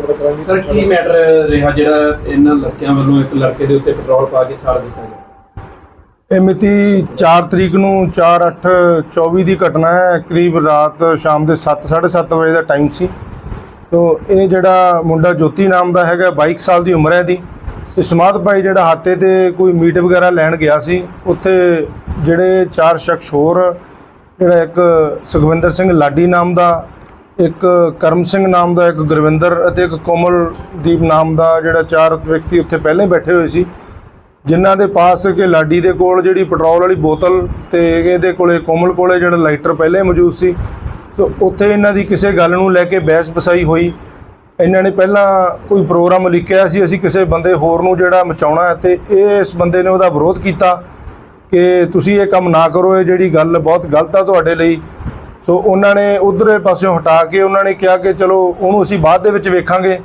ਗੱਲਬਾਤ ਕਰਾਂਗੇ। ਸਰ ਕੀ ਮੈਟਰ ਰਿਹਾ ਜਿਹੜਾ ਇਹਨਾਂ ਲੜਕਿਆਂ ਵੱਲੋਂ ਇੱਕ ਲੜਕੇ ਦੇ ਉੱਤੇ ਪੈਟਰੋਲ ਪਾ ਕੇ ਸਾੜ ਦਿੱਤਾ ਗਿਆ? ਇਹ ਮਿਤੀ 4 ਤਰੀਕ ਨੂੰ 4/8/24 ਦੀ ਘਟਨਾ ਹੈ। ਕਰੀਬ ਰਾਤ ਸ਼ਾਮ ਦੇ 7:30 ਵਜੇ ਦਾ ਟਾਈਮ ਸੀ। ਤੋ ਇਹ ਜਿਹੜਾ ਮੁੰਡਾ ਜੋਤੀ ਨਾਮ ਦਾ ਹੈਗਾ 22 ਸਾਲ ਦੀ ਉਮਰ ਹੈ ਦੀ ਤੇ ਸਮਾਧ ਭਾਈ ਜਿਹੜਾ ਹਾਤੇ ਤੇ ਕੋਈ ਮੀਟ ਵਗੈਰਾ ਲੈਣ ਗਿਆ ਸੀ ਉੱਥੇ ਜਿਹੜੇ ਚਾਰ ਸ਼ਖਸ ਹੋਰ ਜਿਹੜਾ ਇੱਕ ਸੁਖਵਿੰਦਰ ਸਿੰਘ ਲਾਡੀ ਨਾਮ ਦਾ ਇੱਕ ਕਰਮ ਸਿੰਘ ਨਾਮ ਦਾ ਇੱਕ ਗੁਰਵਿੰਦਰ ਅਤੇ ਇੱਕ ਕੋਮਲਦੀਪ ਨਾਮ ਦਾ ਜਿਹੜਾ ਚਾਰ ਵਿਅਕਤੀ ਉੱਥੇ ਪਹਿਲਾਂ ਹੀ ਬੈਠੇ ਹੋਏ ਸੀ, ਜਿਨ੍ਹਾਂ ਦੇ ਪਾਸ ਕਿ ਲਾਡੀ ਦੇ ਕੋਲ ਜਿਹੜੀ ਪੈਟਰੋਲ ਵਾਲੀ ਬੋਤਲ ਤੇ ਇਹਦੇ ਕੋਲੇ ਕੋਮਲ ਕੋਲੇ ਜਿਹੜਾ ਲਾਈਟਰ ਪਹਿਲਾਂ ਹੀ ਮੌਜੂਦ ਸੀ। ਸੋ ਉੱਥੇ ਇਹਨਾਂ ਦੀ ਕਿਸੇ ਗੱਲ ਨੂੰ ਲੈ ਕੇ ਬਹਿਸ ਬਸਾਈ ਹੋਈ। ਇਹਨਾਂ ਨੇ ਪਹਿਲਾਂ ਕੋਈ ਪ੍ਰੋਗਰਾਮ ਲਿਖਿਆ ਸੀ, ਅਸੀਂ ਕਿਸੇ ਬੰਦੇ ਹੋਰ ਨੂੰ ਜਿਹੜਾ ਮਚਾਉਣਾ ਹੈ ਤੇ ਇਹ ਇਸ ਬੰਦੇ ਨੇ ਉਹਦਾ ਵਿਰੋਧ ਕੀਤਾ ਕਿ ਤੁਸੀਂ ਇਹ ਕੰਮ ਨਾ ਕਰੋ, ਇਹ ਜਿਹੜੀ ਗੱਲ ਬਹੁਤ ਗਲਤ ਆ ਤੁਹਾਡੇ ਲਈ ਸੋ ਉਹਨਾਂ ਨੇ ਉਧਰੇ ਪਾਸਿਓਂ ਹਟਾ ਕੇ ਉਹਨਾਂ ਨੇ ਕਿਹਾ ਕਿ ਚਲੋ ਉਹਨੂੰ ਅਸੀਂ ਬਾਅਦ ਦੇ ਵਿੱਚ ਵੇਖਾਂਗੇ।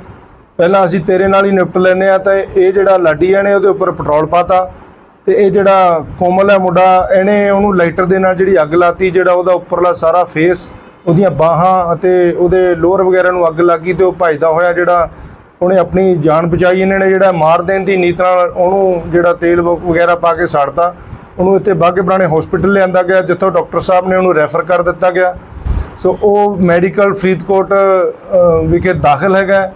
ਪਹਿਲਾਂ ਅਸੀਂ ਤੇਰੇ ਨਾਲ ਹੀ ਨਿਪਟ ਲੈਨੇ ਆ ਤਾਂ ਇਹ ਜਿਹੜਾ ਲਾਡੀ ਆ ਨੇ ਉਹਦੇ ਉੱਪਰ ਪੈਟਰੋਲ ਪਾਤਾ ਤੇ ਇਹ ਜਿਹੜਾ ਕੋਮਲ ਹੈ ਮੁੰਡਾ, ਇਹਨੇ ਉਹਨੂੰ ਲਾਈਟਰ ਦੇ ਨਾਲ ਜਿਹੜੀ ਅੱਗ ਲਾਤੀ ਜਿਹੜਾ ਉਹਦਾ ਉੱਪਰਲਾ ਸਾਰਾ ਫੇਸ ਉਹਦੀਆਂ ਬਾਹਾਂ ਅਤੇ ਉਹਦੇ ਲੋਅਰ ਵਗੈਰਾ ਨੂੰ ਅੱਗ ਲੱਗੀ ਤੇ ਉਹ ਭੱਜਦਾ ਹੋਇਆ ਜਿਹੜਾ ਉਹਨੇ ਆਪਣੀ ਜਾਨ ਬਚਾਈ, ਇਹਨਾਂ ਨੇ ਜਿਹੜਾ ਮਾਰ ਦੇਣ ਦੀ ਨੀਤ ਨਾਲ ਉਹਨੂੰ ਜਿਹੜਾ ਤੇਲ ਵ- ਵਗੈਰਾ ਪਾ ਕੇ ਸਾੜਤਾ। ਉਹਨੂੰ ਇੱਥੇ ਬਾਗੇ ਪੁਰਾਣੇ ਹਸਪੀਟਲ ਲਿਆਂਦਾ ਗਿਆ ਜਿੱਥੋਂ ਡਾਕਟਰ ਸਾਹਿਬ ਨੇ ਉਹਨੂੰ ਰੈਫਰ ਕਰ ਦਿੱਤਾ ਗਿਆ। ਸੋ ਉਹ ਮੈਡੀਕਲ ਫਰੀਦਕੋਟ ਵਿਖੇ ਦਾਖਲ ਹੈਗਾ।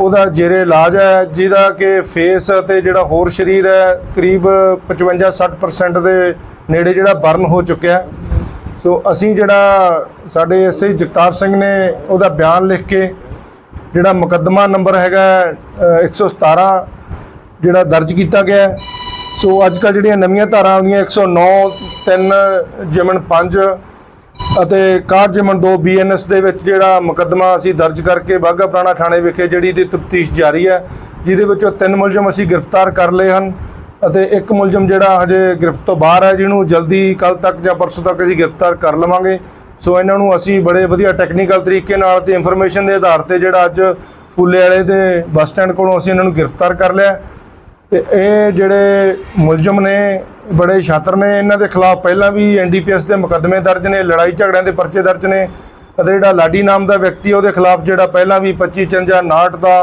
ਉਹਦਾ ਜੇਰੇ ਇਲਾਜ ਹੈ ਜਿਹਦਾ ਕਿ ਫੇਸ ਅਤੇ ਜਿਹੜਾ ਹੋਰ ਸਰੀਰ ਹੈ ਕਰੀਬ 55-60% ਦੇ ਨੇੜੇ ਜਿਹੜਾ ਬਰਨ ਹੋ ਚੁੱਕਿਆ। ਸੋ ਅਸੀਂ ਜਿਹੜਾ ਸਾਡੇ ਐਸਆਈ ਜਗਤਾਰ ਸਿੰਘ ਨੇ ਉਹਦਾ ਬਿਆਨ ਲਿਖ ਕੇ ਜਿਹੜਾ ਮੁਕੱਦਮਾ ਨੰਬਰ ਹੈਗਾ ਅ, 117 ਜਿਹੜਾ ਦਰਜ ਕੀਤਾ ਗਿਆ। ਸੋ ਅੱਜ ਕੱਲ੍ਹ ਜਿਹੜੀਆਂ ਨਵੀਆਂ ਧਾਰਾਂ ਆਉਂਦੀਆਂ 109 3 ਜਿਮਨ 5 ਅਤੇ 61 ਜਿਮਨ 2 ਬੀਐਨਐਸ ਦੇ ਵਿੱਚ ਜਿਹੜਾ ਮੁਕੱਦਮਾ ਅਸੀਂ ਦਰਜ ਕਰਕੇ ਬਾਘਾ ਪੁਰਾਣਾ ਥਾਣੇ ਵਿਖੇ ਜਿਹੜੀ ਦੀ ਤਫਤੀਸ਼ ਜਾਰੀ ਹੈ, ਜਿਹਦੇ ਵਿੱਚੋਂ ਤਿੰਨ ਮੁਲਜ਼ਮ ਅਸੀਂ ਗ੍ਰਿਫਤਾਰ ਕਰ ਲਏ ਹਨ ਅਤੇ ਇੱਕ ਮੁਲਜ਼ਮ ਜਿਹੜਾ ਹਜੇ ਗ੍ਰਿਫਤ ਤੋਂ ਬਾਹਰ ਹੈ, ਜਿਹਨੂੰ ਜਲਦੀ ਕੱਲ ਤੱਕ ਜਾਂ ਪਰਸੋਂ ਤੱਕ ਅਸੀਂ ਗ੍ਰਿਫਤਾਰ ਕਰ ਲਵਾਂਗੇ। ਸੋ ਇਹਨਾਂ ਨੂੰ ਅਸੀਂ ਬੜੇ ਵਧੀਆ ਟੈਕਨੀਕਲ ਤਰੀਕੇ ਨਾਲ ਤੇ ਇਨਫੋਰਮੇਸ਼ਨ ਦੇ ਆਧਾਰ ਤੇ ਜਿਹੜਾ ਅੱਜ ਫੁੱਲੇ ਵਾਲੇ ਦੇ ਬੱਸ ਸਟੈਂਡ ਕੋਲੋਂ ਅਸੀਂ ਇਹਨਾਂ ਨੂੰ ਗ੍ਰਿਫਤਾਰ ਕਰ ਲਿਆ। ਤੇ ਇਹ ਜਿਹੜੇ ਮੁਲਜ਼ਮ ਨੇ, ਬੜੇ ਛਾਤਰ ਨੇ, ਇਹਨਾਂ ਦੇ ਖਿਲਾਫ ਪਹਿਲਾਂ ਵੀ ਐਨਡੀਪੀਐਸ ਦੇ ਮੁਕੱਦਮੇ ਦਰਜ ਨੇ, ਲੜਾਈ ਝਗੜਿਆਂ ਦੇ ਪਰਚੇ ਦਰਜ ਨੇ ਅਤੇ ਜਿਹੜਾ ਲਾਡੀ ਨਾਮ ਦਾ ਵਿਅਕਤੀ ਉਹਦੇ ਖਿਲਾਫ ਜਿਹੜਾ ਪਹਿਲਾਂ ਵੀ 25 ਚੰਜਾ 59 ਦਾ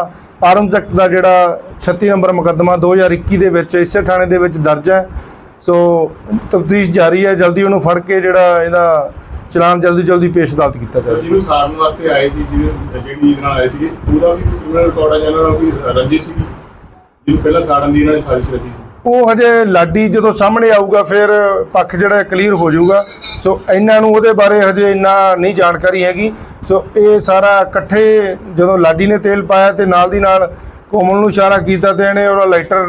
ਆਰਮਸ ਐਕਟ ਦਾ ਜਿਹੜਾ 36 ਨੰਬਰ ਮੁਕੱਦਮਾ 2021 ਦੇ ਵਿੱਚ, ਇਸੇ ਥਾਣੇ ਦੇ ਵਿੱਚ ਦਰਜ ਹੈ। ਸੋ ਤਫਤੀਸ਼ ਜਾਰੀ ਹੈ, ਜਲਦੀ ਉਹਨੂੰ ਫੜ ਕੇ ਜਿਹੜਾ ਇਹਦਾ ਚਲਾਨ ਜਲਦੀ ਜਲਦੀ ਪੇਸ਼ ਅਦਾਲਤ ਕੀਤਾ ਜਾਵੇ। ਜਿਹਨੂੰ ਸਾੜਨ ਵਾਸਤੇ ਆਏ ਸੀ, ਜਿਹਦੇ ਜਿਹੜੀ ਨਾਲ ਆਏ ਸੀਗੇ, ਉਹਦਾ ਵੀ ਰਿਕਾਰਡ ਆ ਜਾਂ ਉਹਨਾਂ ਨਾਲ ਰੰਜਿਸ਼ ਸੀਗੀ? ਜਿਹਨੂੰ ਪਹਿਲਾਂ ਸਾੜਨ ਦੀ ਇਹਨਾਂ ਨੇ ਸਾਜ਼ਿਸ਼ ਰਚੀ ਸੀ। ਉਹ ਹਜੇ ਲਾਡੀ ਜਦੋਂ ਸਾਹਮਣੇ ਆਊਗਾ ਫਿਰ ਪੱਖ ਜਿਹੜਾ ਕਲੀਅਰ ਹੋ ਜਾਊਗਾ। ਸੋ ਇਹਨਾਂ ਨੂੰ ਉਹਦੇ ਬਾਰੇ ਹਜੇ ਇੰਨਾ ਨਹੀਂ ਜਾਣਕਾਰੀ ਹੈਗੀ। ਸੋ ਇਹ ਸਾਰਾ ਇਕੱਠੇ ਜਦੋਂ ਲਾਡੀ ਨੇ ਤੇਲ ਪਾਇਆ ਤੇ ਨਾਲ ਦੀ ਨਾਲ ਕੋਮਲ ਨੂੰ ਇਸ਼ਾਰਾ ਕੀਤਾ ਤੇ ਇਹਨੇ ਉਹਦਾ ਲਾਈਟਰ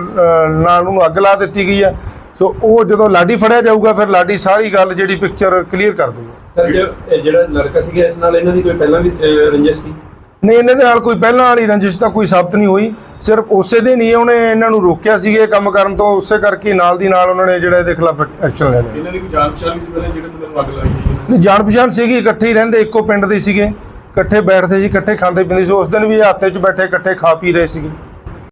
ਨਾਲ ਉਹਨੂੰ ਅੱਗ ਲਾ ਦਿੱਤੀ ਗਈ ਹੈ। ਸੋ ਉਹ ਜਦੋਂ ਲਾਡੀ ਫੜਿਆ ਜਾਊਗਾ ਫਿਰ ਲਾਡੀ ਸਾਰੀ ਗੱਲ ਜਿਹੜੀ ਪਿਕਚਰ ਕਲੀਅਰ ਕਰ ਦਊਗਾ। ਸਰ ਜਿਹੜਾ ਲੜਕਾ ਸੀਗਾ ਇਸ ਨਾਲ ਇਹਨਾਂ ਦੀ ਕੋਈ ਪਹਿਲਾਂ ਵੀ ਰੰਜਿਸ਼ ਸੀ? ਨਹੀਂ ਇਹਨਾਂ ਦੇ ਨਾਲ ਕੋਈ ਪਹਿਲਾਂ ਵਾਲੀ ਰੰਜਿਸ਼ ਤਾਂ ਕੋਈ ਸਾਬਤ ਨਹੀਂ ਹੋਈ। ਸਿਰਫ ਉਸੇ ਦਿਨ ਹੀ ਉਹਨੇ ਇਹਨਾਂ ਨੂੰ ਰੋਕਿਆ ਸੀ ਇਹ ਕੰਮ ਕਰਨ ਤੋਂ ਉਸੇ ਕਰਕੇ ਨਾਲ ਦੀ ਨਾਲ ਉਹਨਾਂ ਨੇ ਜਿਹੜਾ ਇਹਦੇ ਖਿਲਾਫ ਐਕਸ਼ਨ ਲੈ ਲਿਆ। ਇਹਨਾਂ ਦੀ ਕੋਈ ਜਾਣ ਪਛਾਣ ਵੀ ਸੀ ਪਹਿਲਾਂ ਜਿਹੜੇ ਮੁੰਡੇ ਨੂੰ ਅੱਗ ਲਾਈ ਸੀ? ਨਹੀਂ ਜਾਣ ਪਛਾਣ ਸੀਗੀ ਇਕੱਠੇ ਹੀ ਰਹਿੰਦੇ ਇੱਕੋ ਪਿੰਡ ਦੇ ਸੀਗੇ। ਇਕੱਠੇ ਬੈਠਦੇ ਸੀ ਇਕੱਠੇ ਖਾਂਦੇ ਪੀਂਦੇ ਸੀ। ਉਸ ਦਿਨ ਵੀ ਹੱਥੇ 'ਚ ਬੈਠੇ ਇਕੱਠੇ ਖਾ ਪੀ ਰਹੇ ਸੀਗੇ।